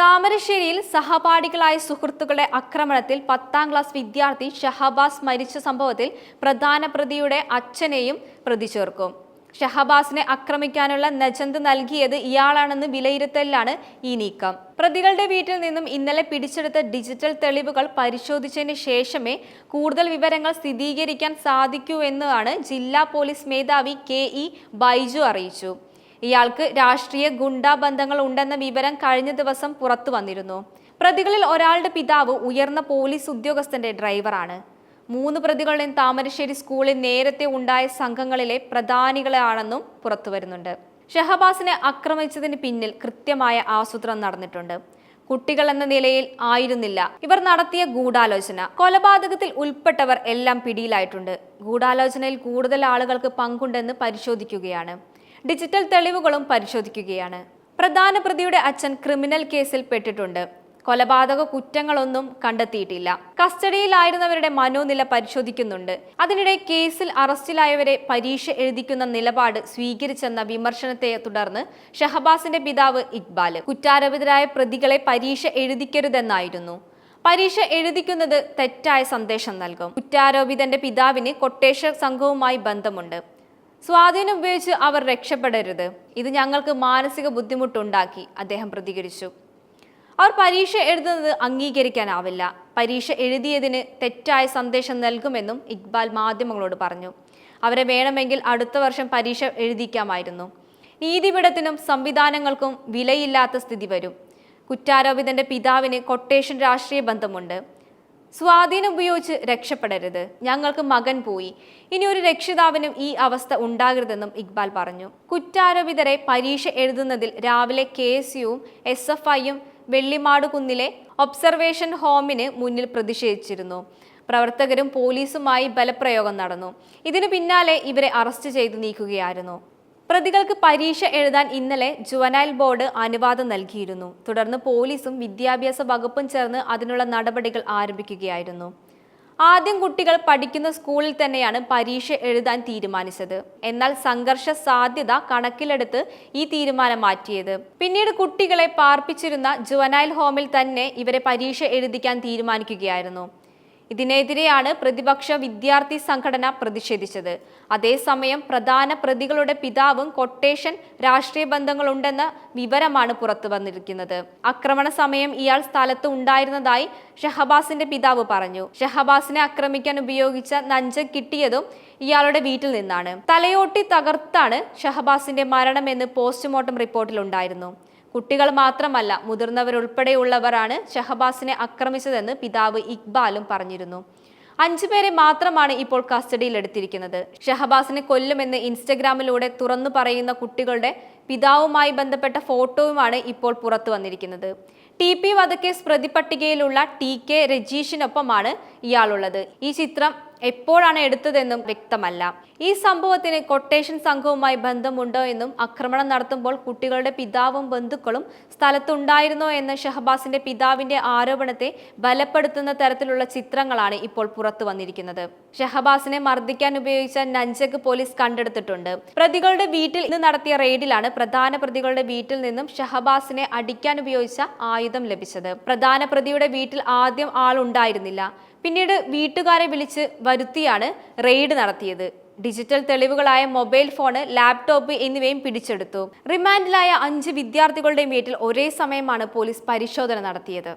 താമരശ്ശേരിയിൽ സഹപാഠികളായ സുഹൃത്തുക്കളുടെ ആക്രമണത്തിൽ പത്താം ക്ലാസ് വിദ്യാർത്ഥി ഷഹബാസ് മരിച്ച സംഭവത്തിൽ പ്രധാന പ്രതിയുടെ അച്ഛനെയും പ്രതി ചേർക്കും. ഷഹബാസിനെ ആക്രമിക്കാനുള്ള നജന്ത് നൽകിയത് ഇയാളാണെന്ന് വിലയിരുത്തലിലാണ് ഈ നീക്കം. പ്രതികളുടെ വീട്ടിൽ നിന്നും ഇന്നലെ പിടിച്ചെടുത്ത ഡിജിറ്റൽ തെളിവുകൾ പരിശോധിച്ചതിന് ശേഷമേ കൂടുതൽ വിവരങ്ങൾ സ്ഥിരീകരിക്കാൻ സാധിക്കൂ എന്നാണ് ജില്ലാ പോലീസ് മേധാവി കെ ഇ ബൈജു അറിയിച്ചു. ഇയാൾക്ക് രാഷ്ട്രീയ ഗുണ്ടാ ബന്ധങ്ങൾ ഉണ്ടെന്ന വിവരം കഴിഞ്ഞ ദിവസം പുറത്തു വന്നിരുന്നു. പ്രതികളിൽ ഒരാളുടെ പിതാവ് ഉയർന്ന പോലീസ് ഉദ്യോഗസ്ഥന്റെ ഡ്രൈവറാണ്. മൂന്ന് പ്രതികളുടെയും താമരശ്ശേരി സ്കൂളിൽ നേരത്തെ ഉണ്ടായ സംഘങ്ങളിലെ പ്രധാനികളാണെന്നും പുറത്തു വരുന്നുണ്ട്. ഷഹബാസിനെ ആക്രമിച്ചതിന് പിന്നിൽ കൃത്യമായ ആസൂത്രണം നടന്നിട്ടുണ്ട്. കുട്ടികൾ എന്ന നിലയിൽ ആയിരുന്നില്ല. ഇവർ നടത്തിയ ഗൂഢാലോചന. കൊലപാതകത്തിൽ ഉൾപ്പെട്ടവർ എല്ലാം പിടിയിലായിട്ടുണ്ട്. ഗൂഢാലോചനയിൽ കൂടുതൽ ആളുകൾക്ക് പങ്കുണ്ടെന്ന് പരിശോധിക്കുകയാണ്. ഡിജിറ്റൽ തെളിവുകളും പരിശോധിക്കുകയാണ്. പ്രധാന പ്രതിയുടെ അച്ഛൻ ക്രിമിനൽ കേസിൽ പെട്ടിട്ടുണ്ട്. കൊലപാതക കുറ്റങ്ങളൊന്നും കണ്ടെത്തിയിട്ടില്ല. കസ്റ്റഡിയിലായിരുന്നവരുടെ മനോനില പരിശോധിക്കുന്നുണ്ട്. അതിനിടെ കേസിൽ അറസ്റ്റിലായവരെ പരീക്ഷ എഴുതിക്കുന്ന നിലപാട് സ്വീകരിച്ചെന്ന വിമർശനത്തെ തുടർന്ന് ഷഹബാസിന്റെ പിതാവ് ഇക്ബാൽ കുറ്റാരോപിതരായ പ്രതികളെ പരീക്ഷ എഴുതിക്കരുതെന്നായിരുന്നു. പരീക്ഷ എഴുതിക്കുന്നത് തെറ്റായ സന്ദേശം നൽകും. കുറ്റാരോപിതന്റെ പിതാവിന് കൊട്ടേഷൻ സംഘവുമായി ബന്ധമുണ്ട്. സ്വാധീനം ഉപയോഗിച്ച് അവർ രക്ഷപ്പെടരുത്. ഇത് ഞങ്ങൾക്ക് മാനസിക ബുദ്ധിമുട്ടുണ്ടാക്കി അദ്ദേഹം പ്രതികരിച്ചു. അവർ പരീക്ഷ എഴുതുന്നത് അംഗീകരിക്കാനാവില്ല. പരീക്ഷ എഴുതിയതിന് തെറ്റായ സന്ദേശം നൽകുമെന്നും ഇക്ബാൽ മാധ്യമങ്ങളോട് പറഞ്ഞു. അവരെ വേണമെങ്കിൽ അടുത്ത വർഷം പരീക്ഷ എഴുതിക്കാമായിരുന്നു. നീതിപീഠത്തിനും സംവിധാനങ്ങൾക്കും വിലയില്ലാത്ത സ്ഥിതി വരും. കുറ്റാരോപിതന്റെ പിതാവിന് കൊട്ടേഷൻ രാഷ്ട്രീയ ബന്ധമുണ്ട്. സ്വാധീനം ഉപയോഗിച്ച് രക്ഷപ്പെടരുത്. ഞങ്ങൾക്ക് മകൻ പോയി. ഇനി ഒരു രക്ഷിതാവിനും ഈ അവസ്ഥ ഉണ്ടാകരുതെന്നും ഇക്ബാൽ പറഞ്ഞു. കുറ്റാരോപിതരെ പരീക്ഷ എഴുതുന്നതിൽ രാവിലെ കെ എസ് യുവും എസ് എഫ് ഐയും വെള്ളിമാട് കുന്നിലെ ഒബ്സർവേഷൻ ഹോമിന് മുന്നിൽ പ്രതിഷേധിച്ചിരുന്നു. പ്രവർത്തകരും പോലീസുമായി ബലപ്രയോഗം നടന്നു. ഇതിനു പിന്നാലെ ഇവരെ അറസ്റ്റ് ചെയ്തു നീക്കുകയായിരുന്നു. പ്രതികൾക്ക് പരീക്ഷ എഴുതാൻ ഇന്നലെ ജുവനൈൽ ബോർഡ് അനുവാദം നൽകിയിരുന്നു. തുടർന്ന് പോലീസും വിദ്യാഭ്യാസ വകുപ്പും ചേർന്ന് അതിനുള്ള നടപടികൾ ആരംഭിക്കുകയായിരുന്നു. ആദ്യം കുട്ടികൾ പഠിക്കുന്ന സ്കൂളിൽ തന്നെയാണ് പരീക്ഷ എഴുതാൻ തീരുമാനിച്ചത്. എന്നാൽ സംഘർഷ സാധ്യത കണക്കിലെടുത്ത് ഈ തീരുമാനം മാറ്റിയത്. പിന്നീട് കുട്ടികളെ പാർപ്പിച്ചിരുന്ന ജുവനൈൽ ഹോമിൽ തന്നെ ഇവരെ പരീക്ഷ എഴുതിക്കാൻ തീരുമാനിക്കുകയായിരുന്നു. ഇതിനെതിരെയാണ് പ്രതിപക്ഷ വിദ്യാർത്ഥി സംഘടന പ്രതിഷേധിച്ചത്. അതേസമയം പ്രധാന പ്രതികളുടെ പിതാവും കൊട്ടേഷൻ രാഷ്ട്രീയ ബന്ധങ്ങളുണ്ടെന്ന വിവരമാണ് പുറത്തു വന്നിരിക്കുന്നത്. ആക്രമണ സമയം ഇയാൾ സ്ഥലത്ത് ഉണ്ടായിരുന്നതായി ഷഹബാസിന്റെ പിതാവ് പറഞ്ഞു. ഷഹബാസിനെ ആക്രമിക്കാൻ ഉപയോഗിച്ച നഞ്ച കിട്ടിയതും ഇയാളുടെ വീട്ടിൽ നിന്നാണ്. തലയോട്ടി തകർത്താണ് ഷഹബാസിന്റെ മരണമെന്ന് പോസ്റ്റ്മോർട്ടം റിപ്പോർട്ടിലുണ്ടായിരുന്നു. കുട്ടികൾ മാത്രമല്ല മുതിർന്നവരുൾപ്പെടെയുള്ളവരാണ് ഷഹബാസിനെ ആക്രമിച്ചതെന്ന് പിതാവ് ഇക്ബാലും പറഞ്ഞിരുന്നു. അഞ്ചുപേരെ മാത്രമാണ് ഇപ്പോൾ കസ്റ്റഡിയിലെടുത്തിരിക്കുന്നത്. ഷഹബാസിനെ കൊല്ലുമെന്ന് ഇൻസ്റ്റഗ്രാമിലൂടെ തുറന്നു പറയുന്ന കുട്ടികളുടെ പിതാവുമായി ബന്ധപ്പെട്ട ഫോട്ടോയുമാണ് ഇപ്പോൾ പുറത്തു വന്നിരിക്കുന്നത്. ടി പി വധക്കേസ് പ്രതിപട്ടികയിലുള്ള ടി കെ രജീഷിനൊപ്പമാണ് ഇയാളുള്ളത്. ഈ ചിത്രം എപ്പോഴാണ് എടുത്തതെന്നും വ്യക്തമല്ല. ഈ സംഭവത്തിന് കൊട്ടേഷൻ സംഘവുമായി ബന്ധമുണ്ടോ എന്നും ആക്രമണം നടത്തുമ്പോൾ കുട്ടികളുടെ പിതാവും ബന്ധുക്കളും സ്ഥലത്തുണ്ടായിരുന്നോ എന്ന ഷഹബാസിന്റെ പിതാവിന്റെ ആരോപണത്തെ ബലപ്പെടുത്തുന്ന തരത്തിലുള്ള ചിത്രങ്ങളാണ് ഇപ്പോൾ പുറത്തു വന്നിരിക്കുന്നത്. ഷഹബാസിനെ മർദ്ദിക്കാൻ ഉപയോഗിച്ച നഞ്ചക്ക് പോലീസ് കണ്ടെടുത്തിട്ടുണ്ട്. പ്രതികളുടെ വീട്ടിൽ ഇന്ന് നടത്തിയ റെയ്ഡിലാണ് പ്രധാന പ്രതികളുടെ വീട്ടിൽ നിന്നും ഷഹബാസിനെ അടിക്കാൻ ഉപയോഗിച്ച ആയുധം ലഭിച്ചത്. പ്രധാന പ്രതിയുടെ വീട്ടിൽ ആദ്യം ആളുണ്ടായിരുന്നില്ല. പിന്നീട് വീട്ടുകാരെ വിളിച്ച് വരുത്തിയാണ് റെയ്ഡ് നടത്തിയത്. ഡിജിറ്റൽ തെളിവുകളായ മൊബൈൽ ഫോണ് ലാപ്ടോപ്പ് എന്നിവയും പിടിച്ചെടുത്തു. റിമാൻഡിലായ അഞ്ച് വിദ്യാർത്ഥികളുടെയും വീട്ടിൽ ഒരേ സമയമാണ് പോലീസ് പരിശോധന നടത്തിയത്.